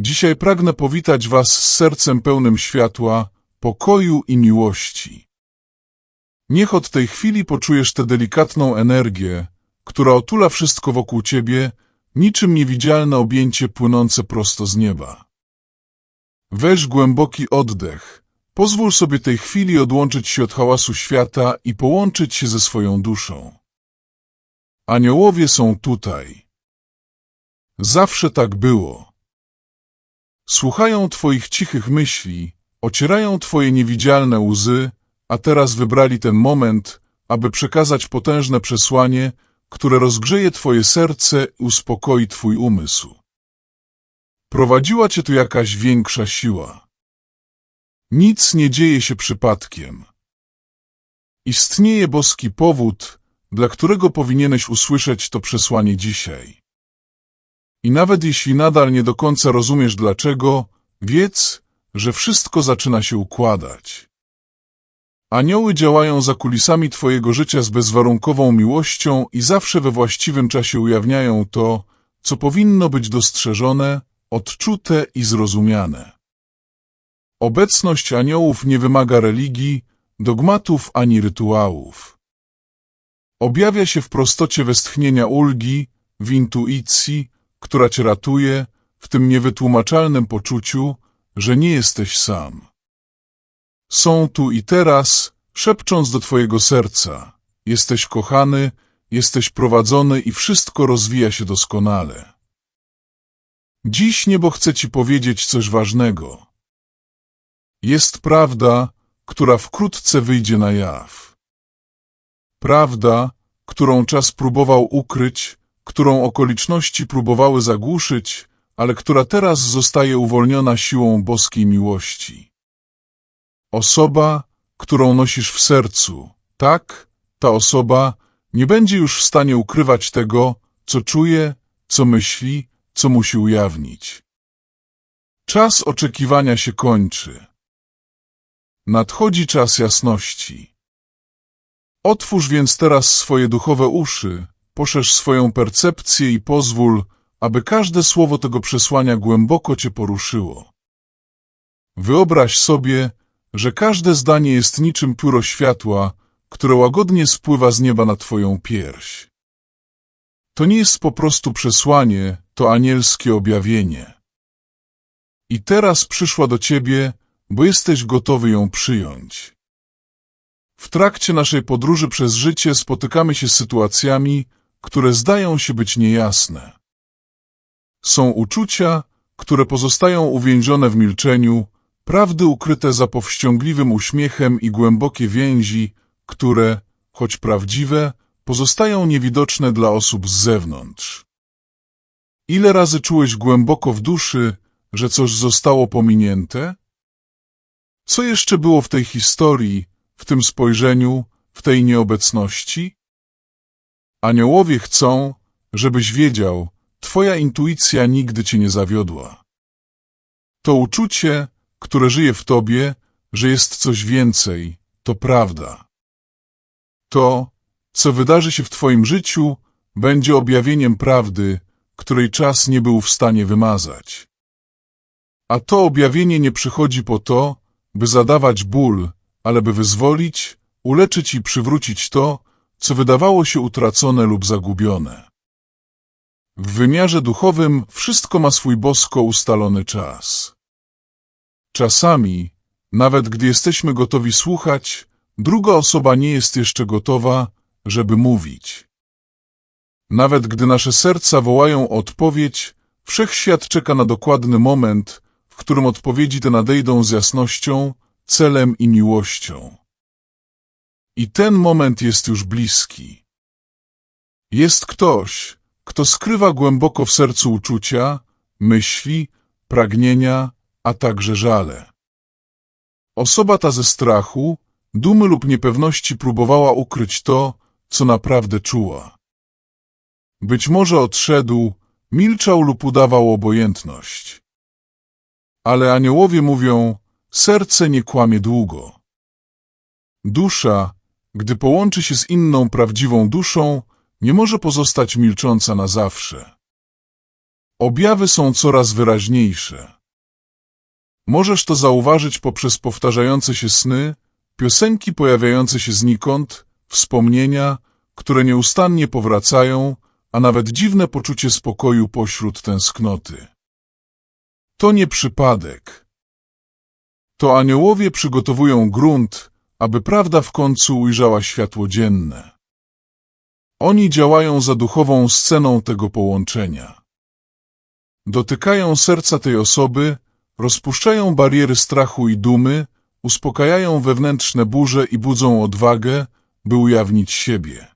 Dzisiaj pragnę powitać Was z sercem pełnym światła, pokoju i miłości. Niech od tej chwili poczujesz tę delikatną energię, która otula wszystko wokół Ciebie, niczym niewidzialne objęcie płynące prosto z nieba. Weź głęboki oddech, pozwól sobie tej chwili odłączyć się od hałasu świata i połączyć się ze swoją duszą. Aniołowie są tutaj. Zawsze tak było. Słuchają Twoich cichych myśli, ocierają Twoje niewidzialne łzy, a teraz wybrali ten moment, aby przekazać potężne przesłanie, które rozgrzeje Twoje serce i uspokoi Twój umysł. Prowadziła Cię tu jakaś większa siła. Nic nie dzieje się przypadkiem. Istnieje boski powód, dla którego powinieneś usłyszeć to przesłanie dzisiaj. I nawet jeśli nadal nie do końca rozumiesz dlaczego, wiedz, że wszystko zaczyna się układać. Anioły działają za kulisami Twojego życia z bezwarunkową miłością i zawsze we właściwym czasie ujawniają to, co powinno być dostrzeżone, odczute i zrozumiane. Obecność aniołów nie wymaga religii, dogmatów ani rytuałów. Objawia się w prostocie westchnienia ulgi, w intuicji, która Cię ratuje, w tym niewytłumaczalnym poczuciu, że nie jesteś sam. Są tu i teraz, szepcząc do Twojego serca. Jesteś kochany, jesteś prowadzony i wszystko rozwija się doskonale. Dziś niebo chce Ci powiedzieć coś ważnego. Jest prawda, która wkrótce wyjdzie na jaw. Prawda, którą czas próbował ukryć, którą okoliczności próbowały zagłuszyć, ale która teraz zostaje uwolniona siłą boskiej miłości. Osoba, którą nosisz w sercu, tak, ta osoba nie będzie już w stanie ukrywać tego, co czuje, co myśli, co musi ujawnić. Czas oczekiwania się kończy. Nadchodzi czas jasności. Otwórz więc teraz swoje duchowe uszy, poszerz swoją percepcję i pozwól, aby każde słowo tego przesłania głęboko Cię poruszyło. Wyobraź sobie, że każde zdanie jest niczym pióro światła, które łagodnie spływa z nieba na Twoją pierś. To nie jest po prostu przesłanie, to anielskie objawienie. I teraz przyszła do Ciebie, bo jesteś gotowy ją przyjąć. W trakcie naszej podróży przez życie spotykamy się z sytuacjami, które zdają się być niejasne. Są uczucia, które pozostają uwięzione w milczeniu, prawdy ukryte za powściągliwym uśmiechem i głębokie więzi, które, choć prawdziwe, pozostają niewidoczne dla osób z zewnątrz. Ile razy czułeś głęboko w duszy, że coś zostało pominięte? Co jeszcze było w tej historii, w tym spojrzeniu, w tej nieobecności? Aniołowie chcą, żebyś wiedział, twoja intuicja nigdy cię nie zawiodła. To uczucie, które żyje w tobie, że jest coś więcej, to prawda. To, co wydarzy się w twoim życiu, będzie objawieniem prawdy, której czas nie był w stanie wymazać. A to objawienie nie przychodzi po to, by zadawać ból, ale by wyzwolić, uleczyć i przywrócić to, co wydawało się utracone lub zagubione. W wymiarze duchowym wszystko ma swój bosko ustalony czas. Czasami, nawet gdy jesteśmy gotowi słuchać, druga osoba nie jest jeszcze gotowa, żeby mówić. Nawet gdy nasze serca wołają o odpowiedź, wszechświat czeka na dokładny moment, w którym odpowiedzi te nadejdą z jasnością, celem i miłością. I ten moment jest już bliski. Jest ktoś, kto skrywa głęboko w sercu uczucia, myśli, pragnienia, a także żale. Osoba ta ze strachu, dumy lub niepewności próbowała ukryć to, co naprawdę czuła. Być może odszedł, milczał lub udawał obojętność. Ale aniołowie mówią, serce nie kłamie długo. Dusza, gdy połączy się z inną prawdziwą duszą, nie może pozostać milcząca na zawsze. Objawy są coraz wyraźniejsze. Możesz to zauważyć poprzez powtarzające się sny, piosenki pojawiające się znikąd, wspomnienia, które nieustannie powracają, a nawet dziwne poczucie spokoju pośród tęsknoty. To nie przypadek. To aniołowie przygotowują grunt, aby prawda w końcu ujrzała światło dzienne. Oni działają za duchową sceną tego połączenia. Dotykają serca tej osoby, rozpuszczają bariery strachu i dumy, uspokajają wewnętrzne burze i budzą odwagę, by ujawnić siebie.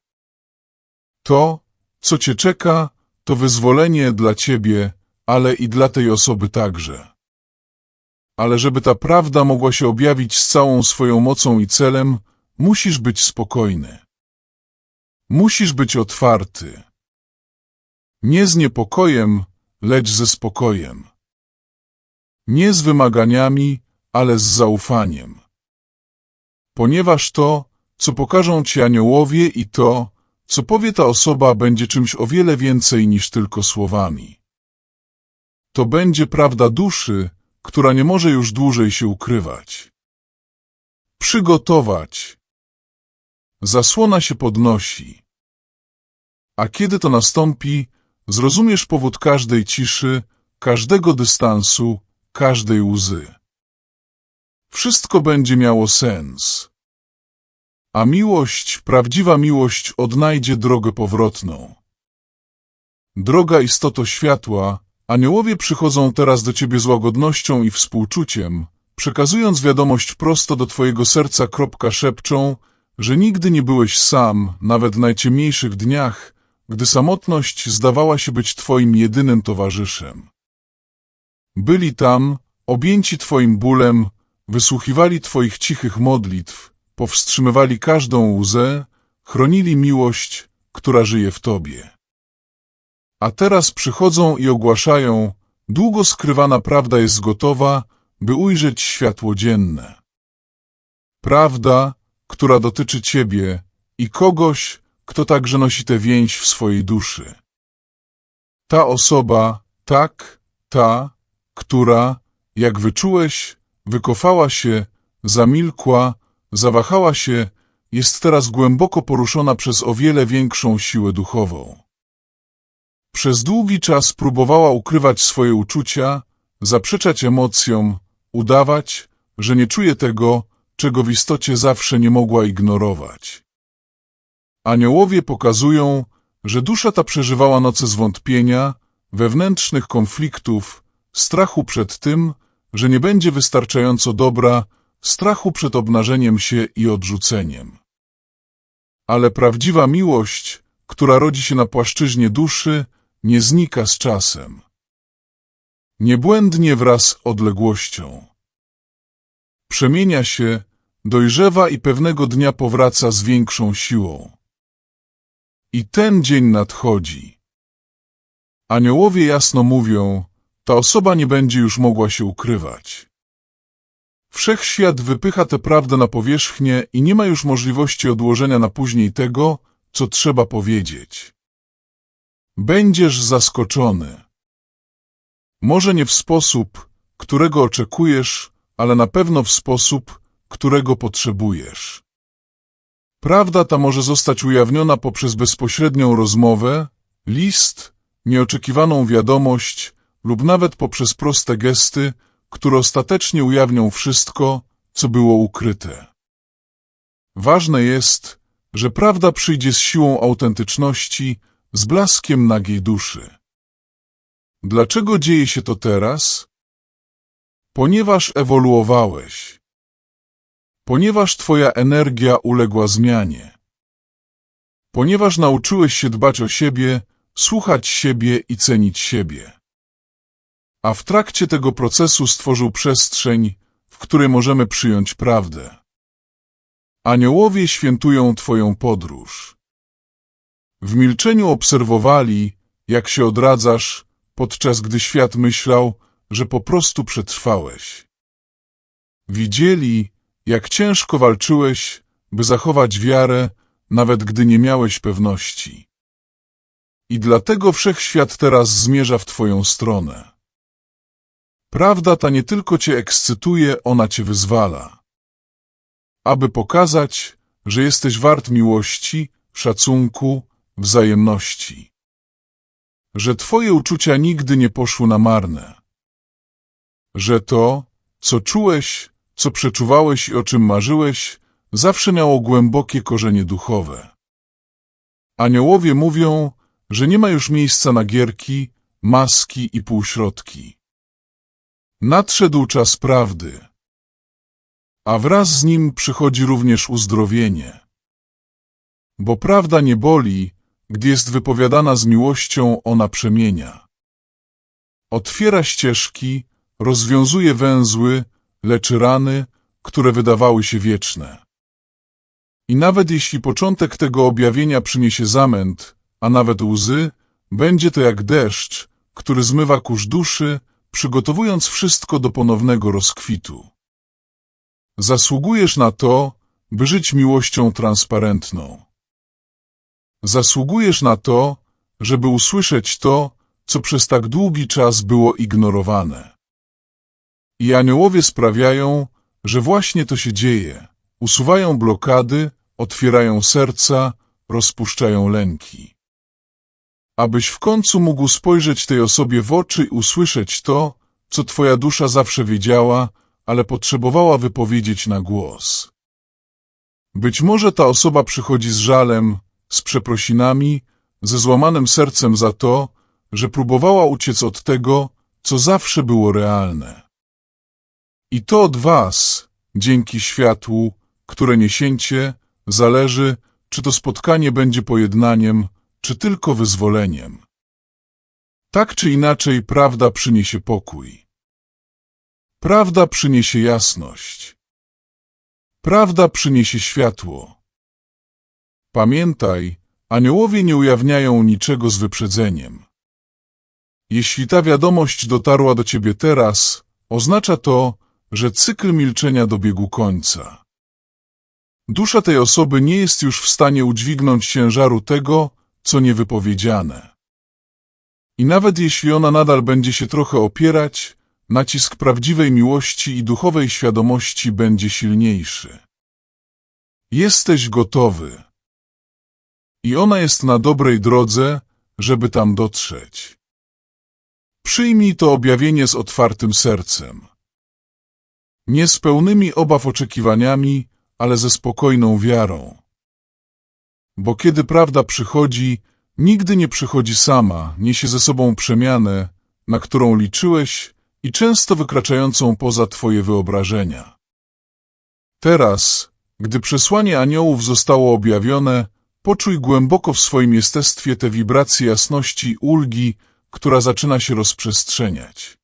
To, co cię czeka, to wyzwolenie dla ciebie, ale i dla tej osoby także. Ale żeby ta prawda mogła się objawić z całą swoją mocą i celem, musisz być spokojny. Musisz być otwarty. Nie z niepokojem, lecz ze spokojem. Nie z wymaganiami, ale z zaufaniem. Ponieważ to, co pokażą ci aniołowie i to, co powie ta osoba, będzie czymś o wiele więcej niż tylko słowami. To będzie prawda duszy, która nie może już dłużej się ukrywać. Przygotować. Zasłona się podnosi. A kiedy to nastąpi, zrozumiesz powód każdej ciszy, każdego dystansu, każdej łzy. Wszystko będzie miało sens. A miłość, prawdziwa miłość odnajdzie drogę powrotną. Droga istoto światła, aniołowie przychodzą teraz do ciebie z łagodnością i współczuciem, przekazując wiadomość prosto do twojego serca szepczą, że nigdy nie byłeś sam, nawet w najciemniejszych dniach, gdy samotność zdawała się być twoim jedynym towarzyszem. Byli tam, objęci twoim bólem, wysłuchiwali twoich cichych modlitw, powstrzymywali każdą łzę, chronili miłość, która żyje w tobie. A teraz przychodzą i ogłaszają, długo skrywana prawda jest gotowa, by ujrzeć światło dzienne. Prawda, która dotyczy ciebie i kogoś, kto także nosi tę więź w swojej duszy. Ta osoba, tak, ta, która, jak wyczułeś, wykofała się, zamilkła, zawahała się, jest teraz głęboko poruszona przez o wiele większą siłę duchową. Przez długi czas próbowała ukrywać swoje uczucia, zaprzeczać emocjom, udawać, że nie czuje tego, czego w istocie zawsze nie mogła ignorować. Aniołowie pokazują, że dusza ta przeżywała noce zwątpienia, wewnętrznych konfliktów, strachu przed tym, że nie będzie wystarczająco dobra, strachu przed obnażeniem się i odrzuceniem. Ale prawdziwa miłość, która rodzi się na płaszczyźnie duszy, nie znika z czasem. Niebłędnie wraz z odległością. Przemienia się, dojrzewa i pewnego dnia powraca z większą siłą. I ten dzień nadchodzi. Aniołowie jasno mówią, ta osoba nie będzie już mogła się ukrywać. Wszechświat wypycha tę prawdę na powierzchnię i nie ma już możliwości odłożenia na później tego, co trzeba powiedzieć. Będziesz zaskoczony. Może nie w sposób, którego oczekujesz, ale na pewno w sposób, którego potrzebujesz. Prawda ta może zostać ujawniona poprzez bezpośrednią rozmowę, list, nieoczekiwaną wiadomość lub nawet poprzez proste gesty, które ostatecznie ujawnią wszystko, co było ukryte. Ważne jest, że prawda przyjdzie z siłą autentyczności, z blaskiem nagiej duszy. Dlaczego dzieje się to teraz? Ponieważ ewoluowałeś. Ponieważ twoja energia uległa zmianie. Ponieważ nauczyłeś się dbać o siebie, słuchać siebie i cenić siebie. A w trakcie tego procesu stworzył przestrzeń, w której możemy przyjąć prawdę. Aniołowie świętują twoją podróż. W milczeniu obserwowali, jak się odradzasz, podczas gdy świat myślał, że po prostu przetrwałeś. Widzieli, jak ciężko walczyłeś, by zachować wiarę, nawet gdy nie miałeś pewności. I dlatego wszechświat teraz zmierza w twoją stronę. Prawda ta nie tylko cię ekscytuje, ona cię wyzwala. Aby pokazać, że jesteś wart miłości, szacunku, wzajemności. Że twoje uczucia nigdy nie poszły na marne. Że to, co czułeś, co przeczuwałeś i o czym marzyłeś, zawsze miało głębokie korzenie duchowe. Aniołowie mówią, że nie ma już miejsca na gierki, maski i półśrodki. Nadszedł czas prawdy, a wraz z nim przychodzi również uzdrowienie. Bo prawda nie boli, gdy jest wypowiadana z miłością, ona przemienia. Otwiera ścieżki, rozwiązuje węzły, leczy rany, które wydawały się wieczne. I nawet jeśli początek tego objawienia przyniesie zamęt, a nawet łzy, będzie to jak deszcz, który zmywa kurz duszy, przygotowując wszystko do ponownego rozkwitu. Zasługujesz na to, by żyć miłością transparentną. Zasługujesz na to, żeby usłyszeć to, co przez tak długi czas było ignorowane. I aniołowie sprawiają, że właśnie to się dzieje. Usuwają blokady, otwierają serca, rozpuszczają lęki. Abyś w końcu mógł spojrzeć tej osobie w oczy i usłyszeć to, co twoja dusza zawsze wiedziała, ale potrzebowała wypowiedzieć na głos. Być może ta osoba przychodzi z żalem, z przeprosinami, ze złamanym sercem za to, że próbowała uciec od tego, co zawsze było realne. I to od was, dzięki światłu, które niesiecie, zależy, czy to spotkanie będzie pojednaniem, czy tylko wyzwoleniem. Tak czy inaczej prawda przyniesie pokój. Prawda przyniesie jasność. Prawda przyniesie światło. Pamiętaj, aniołowie nie ujawniają niczego z wyprzedzeniem. Jeśli ta wiadomość dotarła do ciebie teraz, oznacza to, że cykl milczenia dobiegł końca. Dusza tej osoby nie jest już w stanie udźwignąć ciężaru tego, co niewypowiedziane. I nawet jeśli ona nadal będzie się trochę opierać, nacisk prawdziwej miłości i duchowej świadomości będzie silniejszy. Jesteś gotowy. I ona jest na dobrej drodze, żeby tam dotrzeć. Przyjmij to objawienie z otwartym sercem. Nie z pełnymi obaw oczekiwaniami, ale ze spokojną wiarą. Bo kiedy prawda przychodzi, nigdy nie przychodzi sama, niesie ze sobą przemianę, na którą liczyłeś i często wykraczającą poza twoje wyobrażenia. Teraz, gdy przesłanie aniołów zostało objawione, poczuj głęboko w swoim jestestwie te wibracje jasności ulgi, która zaczyna się rozprzestrzeniać.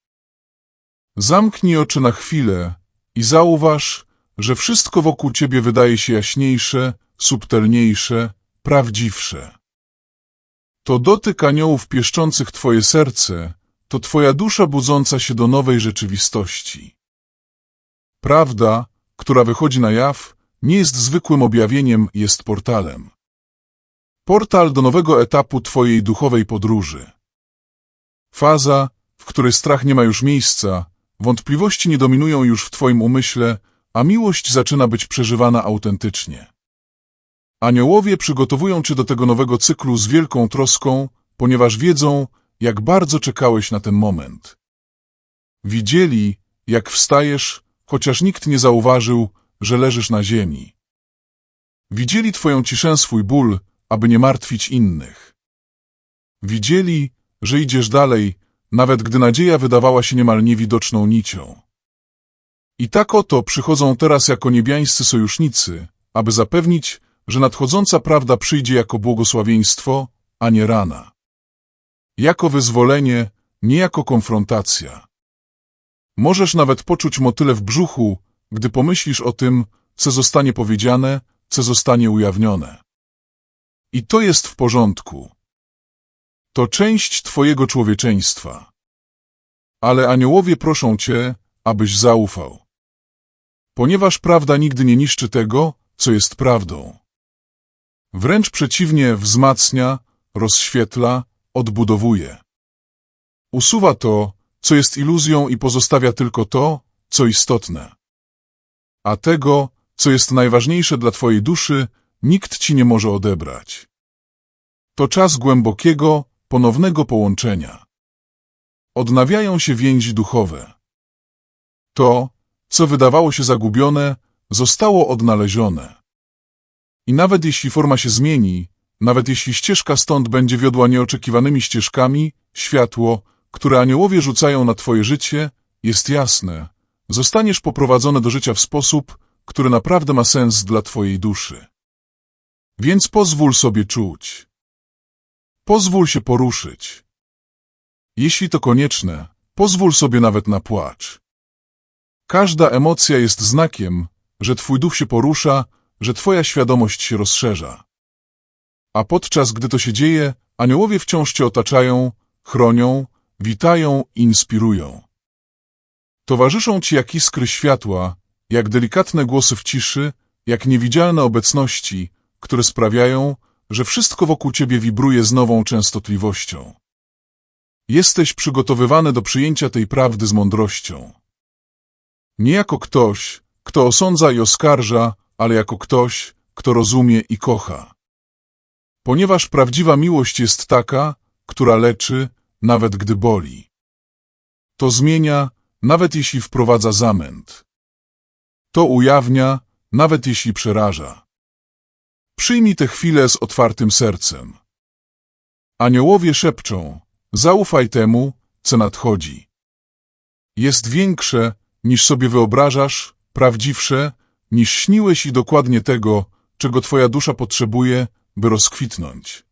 Zamknij oczy na chwilę i zauważ, że wszystko wokół ciebie wydaje się jaśniejsze, subtelniejsze, prawdziwsze. To dotyk aniołów pieszczących twoje serce, to twoja dusza budząca się do nowej rzeczywistości. Prawda, która wychodzi na jaw, nie jest zwykłym objawieniem, jest portalem. Portal do nowego etapu twojej duchowej podróży. Faza, w której strach nie ma już miejsca, wątpliwości nie dominują już w twoim umyśle, a miłość zaczyna być przeżywana autentycznie. Aniołowie przygotowują cię do tego nowego cyklu z wielką troską, ponieważ wiedzą, jak bardzo czekałeś na ten moment. Widzieli, jak wstajesz, chociaż nikt nie zauważył, że leżysz na ziemi. Widzieli twoją ciszę, swój ból, aby nie martwić innych. Widzieli, że idziesz dalej, nawet gdy nadzieja wydawała się niemal niewidoczną nicią. I tak oto przychodzą teraz jako niebiańscy sojusznicy, aby zapewnić, że nadchodząca prawda przyjdzie jako błogosławieństwo, a nie rana. Jako wyzwolenie, nie jako konfrontacja. Możesz nawet poczuć motyle w brzuchu, gdy pomyślisz o tym, co zostanie powiedziane, co zostanie ujawnione. I to jest w porządku. To część twojego człowieczeństwa. Ale aniołowie proszą cię, abyś zaufał. Ponieważ prawda nigdy nie niszczy tego, co jest prawdą. Wręcz przeciwnie, wzmacnia, rozświetla, odbudowuje. Usuwa to, co jest iluzją i pozostawia tylko to, co istotne. A tego, co jest najważniejsze dla Twojej duszy, nikt Ci nie może odebrać. To czas głębokiego, ponownego połączenia. Odnawiają się więzi duchowe. To, co wydawało się zagubione, zostało odnalezione. I nawet jeśli forma się zmieni, nawet jeśli ścieżka stąd będzie wiodła nieoczekiwanymi ścieżkami, światło, które aniołowie rzucają na Twoje życie, jest jasne. Zostaniesz poprowadzony do życia w sposób, który naprawdę ma sens dla Twojej duszy. Więc pozwól sobie czuć. Pozwól się poruszyć. Jeśli to konieczne, pozwól sobie nawet na płacz. Każda emocja jest znakiem, że Twój duch się porusza, że Twoja świadomość się rozszerza. A podczas gdy to się dzieje, aniołowie wciąż Cię otaczają, chronią, witają i inspirują. Towarzyszą Ci jak iskry światła, jak delikatne głosy w ciszy, jak niewidzialne obecności, które sprawiają, że wszystko wokół Ciebie wibruje z nową częstotliwością. Jesteś przygotowywany do przyjęcia tej prawdy z mądrością. Nie jako ktoś, kto osądza i oskarża, ale jako ktoś, kto rozumie i kocha. Ponieważ prawdziwa miłość jest taka, która leczy, nawet gdy boli. To zmienia, nawet jeśli wprowadza zamęt. To ujawnia, nawet jeśli przeraża. Przyjmij tę chwilę z otwartym sercem. Aniołowie szepczą, zaufaj temu, co nadchodzi. Jest większe, niż sobie wyobrażasz, prawdziwsze, niż śniłeś i dokładnie tego, czego twoja dusza potrzebuje, by rozkwitnąć.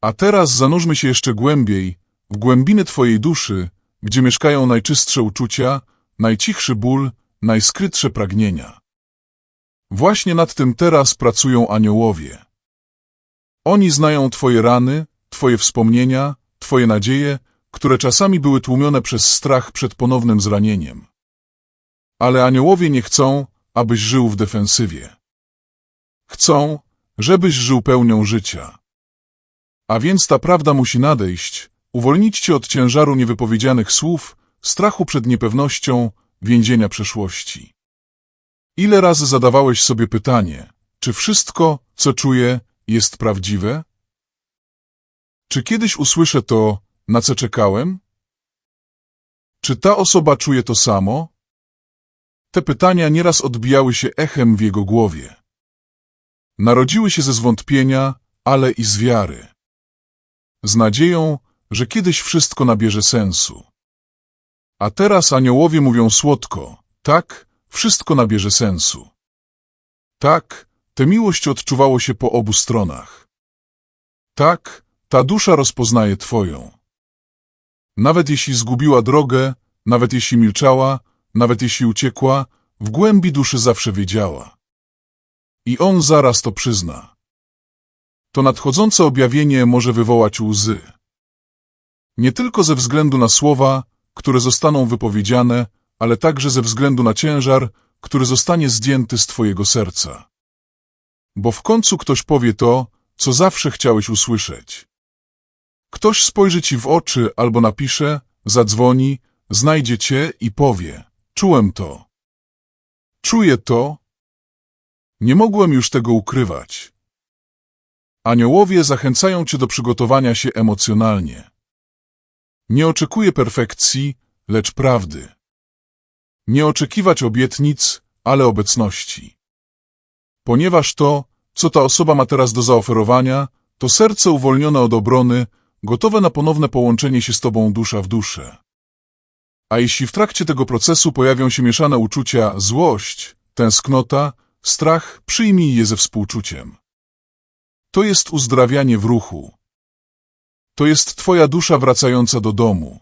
A teraz zanurzmy się jeszcze głębiej, w głębiny twojej duszy, gdzie mieszkają najczystsze uczucia, najcichszy ból, najskrytsze pragnienia. Właśnie nad tym teraz pracują aniołowie. Oni znają twoje rany, twoje wspomnienia, twoje nadzieje, które czasami były tłumione przez strach przed ponownym zranieniem. Ale aniołowie nie chcą, abyś żył w defensywie. Chcą, żebyś żył pełnią życia. A więc ta prawda musi nadejść, uwolnić cię od ciężaru niewypowiedzianych słów, strachu przed niepewnością, więzienia przeszłości. Ile razy zadawałeś sobie pytanie, czy wszystko, co czuję, jest prawdziwe? Czy kiedyś usłyszę to, na co czekałem? Czy ta osoba czuje to samo? Te pytania nieraz odbijały się echem w jego głowie. Narodziły się ze zwątpienia, ale i z wiary. Z nadzieją, że kiedyś wszystko nabierze sensu. A teraz aniołowie mówią słodko, tak, wszystko nabierze sensu. Tak, tę miłość odczuwało się po obu stronach. Tak, ta dusza rozpoznaje Twoją. Nawet jeśli zgubiła drogę, nawet jeśli milczała, nawet jeśli uciekła, w głębi duszy zawsze wiedziała. I on zaraz to przyzna. To nadchodzące objawienie może wywołać łzy. Nie tylko ze względu na słowa, które zostaną wypowiedziane, ale także ze względu na ciężar, który zostanie zdjęty z Twojego serca. Bo w końcu ktoś powie to, co zawsze chciałeś usłyszeć. Ktoś spojrzy Ci w oczy albo napisze, zadzwoni, znajdzie Cię i powie, czułem to. Czuję to. Nie mogłem już tego ukrywać. Aniołowie zachęcają Cię do przygotowania się emocjonalnie. Nie oczekuję perfekcji, lecz prawdy. Nie oczekiwać obietnic, ale obecności. Ponieważ to, co ta osoba ma teraz do zaoferowania, to serce uwolnione od obrony, gotowe na ponowne połączenie się z Tobą dusza w duszę. A jeśli w trakcie tego procesu pojawią się mieszane uczucia złość, tęsknota, strach, przyjmij je ze współczuciem. To jest uzdrawianie w ruchu. To jest Twoja dusza wracająca do domu.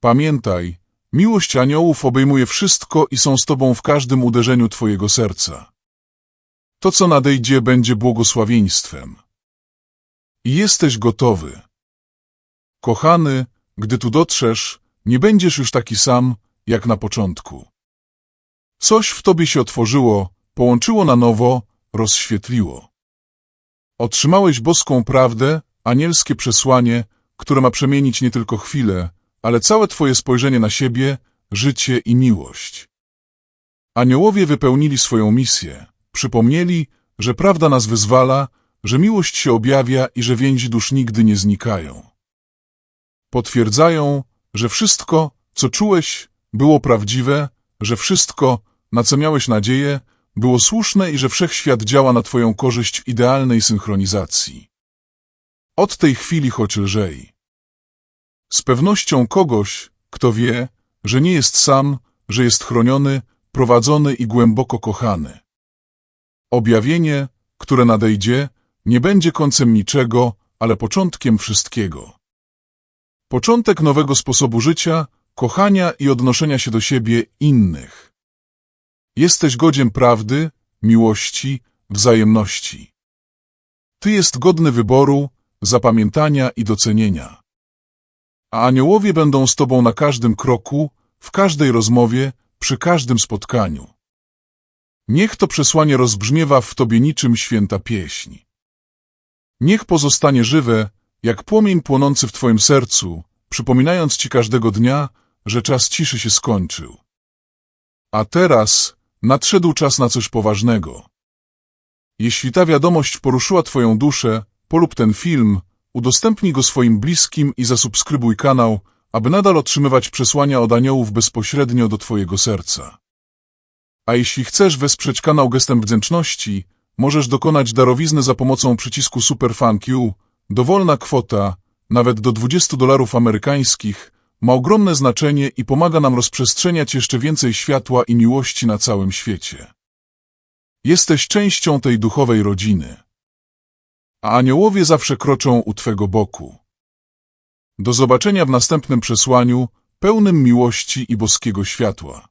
Pamiętaj, miłość aniołów obejmuje wszystko i są z Tobą w każdym uderzeniu Twojego serca. To, co nadejdzie, będzie błogosławieństwem. I jesteś gotowy. Kochany, gdy tu dotrzesz, nie będziesz już taki sam, jak na początku. Coś w Tobie się otworzyło, połączyło na nowo, rozświetliło. Otrzymałeś boską prawdę, anielskie przesłanie, które ma przemienić nie tylko chwilę, ale całe Twoje spojrzenie na siebie, życie i miłość. Aniołowie wypełnili swoją misję, przypomnieli, że prawda nas wyzwala, że miłość się objawia i że więzi dusz nigdy nie znikają. Potwierdzają, że wszystko, co czułeś, było prawdziwe, że wszystko, na co miałeś nadzieję, było słuszne i że wszechświat działa na Twoją korzyść idealnej synchronizacji. Od tej chwili choć lżej. Z pewnością kogoś, kto wie, że nie jest sam, że jest chroniony, prowadzony i głęboko kochany. Objawienie, które nadejdzie, nie będzie końcem niczego, ale początkiem wszystkiego. Początek nowego sposobu życia, kochania i odnoszenia się do siebie innych. Jesteś godzien prawdy, miłości, wzajemności. Ty jest godny wyboru, zapamiętania i docenienia. A aniołowie będą z Tobą na każdym kroku, w każdej rozmowie, przy każdym spotkaniu. Niech to przesłanie rozbrzmiewa w Tobie niczym święta pieśń. Niech pozostanie żywe, jak płomień płonący w Twoim sercu, przypominając Ci każdego dnia, że czas ciszy się skończył. A teraz nadszedł czas na coś poważnego. Jeśli ta wiadomość poruszyła Twoją duszę, polub ten film, udostępnij go swoim bliskim i zasubskrybuj kanał, aby nadal otrzymywać przesłania od aniołów bezpośrednio do Twojego serca. A jeśli chcesz wesprzeć kanał gestem wdzięczności, możesz dokonać darowizny za pomocą przycisku Super Thank You. Dowolna kwota, nawet do 20 dolarów amerykańskich, ma ogromne znaczenie i pomaga nam rozprzestrzeniać jeszcze więcej światła i miłości na całym świecie. Jesteś częścią tej duchowej rodziny. A aniołowie zawsze kroczą u Twego boku. Do zobaczenia w następnym przesłaniu, pełnym miłości i boskiego światła.